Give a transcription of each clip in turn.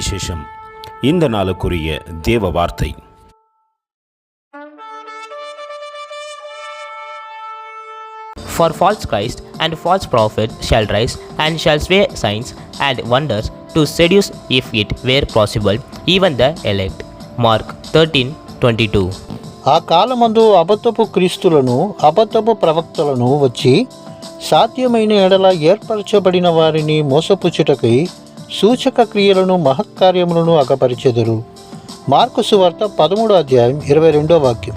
சுவிசேஷம் இந்த நாளுக்குரிய தேவ வார்த்தை For false Christ and false prophet shall rise, and shall swear signs and wonders to seduce, if it were possible, even the elect. Mark 13 22. ఆ కాలమందు అబద్ధపు క్రీస్తులను అబద్ధపు ప్రవక్తలను వచ్చి సాధ్యమైన ఎడల ఏర్పరచబడిన వారిని మోసపుచ్చుటకై సూచక క్రియలను మహత్కార్యములను అగపరిచెదరు. మార్కు సువార్త పదమూడో అధ్యాయం ఇరవై రెండో వాక్యం.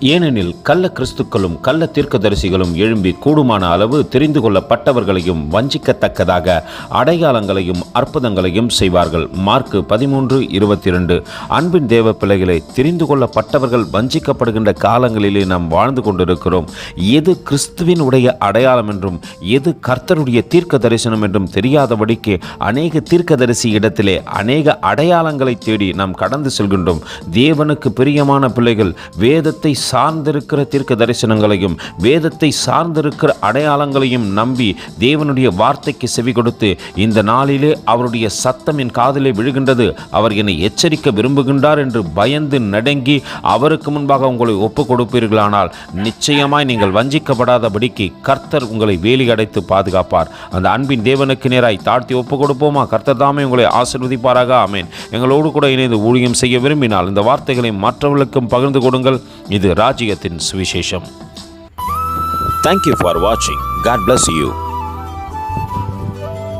ஏனெனில் கள்ள கிறிஸ்துக்களும் கள்ள தீர்க்கதரிசிகளும் எழும்பி கூடுமான அளவு தெரிந்து கொள்ளப்பட்டவர்களையும் வஞ்சிக்கத்தக்கதாக அடையாளங்களையும் அற்புதங்களையும் செய்வார்கள். மார்க்கு பதிமூன்று இருபத்தி ரெண்டு அன்பின் தேவ பிள்ளைகளை தெரிந்து கொள்ளப்பட்டவர்கள் வஞ்சிக்கப்படுகின்ற காலங்களிலே நாம் வாழ்ந்து கொண்டிருக்கிறோம். எது கிறிஸ்துவின் உடைய அடையாளம் என்றும் எது கர்த்தருடைய தீர்க்க தரிசனம் என்றும் தெரியாதபடிக்கு அநேக தீர்க்கதரிசி இடத்திலே அநேக அடையாளங்களை தேடி நாம் கடந்து செல்கின்றோம். தேவனுக்கு பிரியமான பிள்ளைகள் வேதத்தை சார்ந்திருக்கிற தீர்க்க தரிசனங்களையும் வேதத்தை சார்ந்திருக்கிற அடையாளங்களையும் நம்பி தேவனுடைய வார்த்தைக்கு செவி கொடுத்து இந்த நாளிலே அவருடைய சத்தம் என் காதிலே விழுகின்றது. அவர் என்னை எச்சரிக்க விரும்புகின்றார் என்று பயந்து நடுங்கி அவருக்கு முன்பாக உங்களை ஒப்புக் கொடுப்பீர்களானால் நிச்சயமாய் நீங்கள் வஞ்சிக்கப்படாதபடிக்கு கர்த்தர் உங்களை வேலி அடைத்து பாதுகாப்பார். அந்த அன்பின் தேவனுக்கு நேராய் தாழ்த்தி ஒப்புக் கொடுப்போமா கர்த்தர் தாமே உங்களை ஆசிர்வதிப்பாராக. ஆமேன். எங்களோடு கூட இணைந்து ஊழியம் செய்ய விரும்பினால் இந்த வார்த்தைகளை மற்றவர்களுக்கும் பகிர்ந்து கொடுங்கள். இது ராஜ்யத்தின் சுவிசேஷம். தேங்க்யூ ஃபார் வாட்சிங் காட் பிளஸ் யூ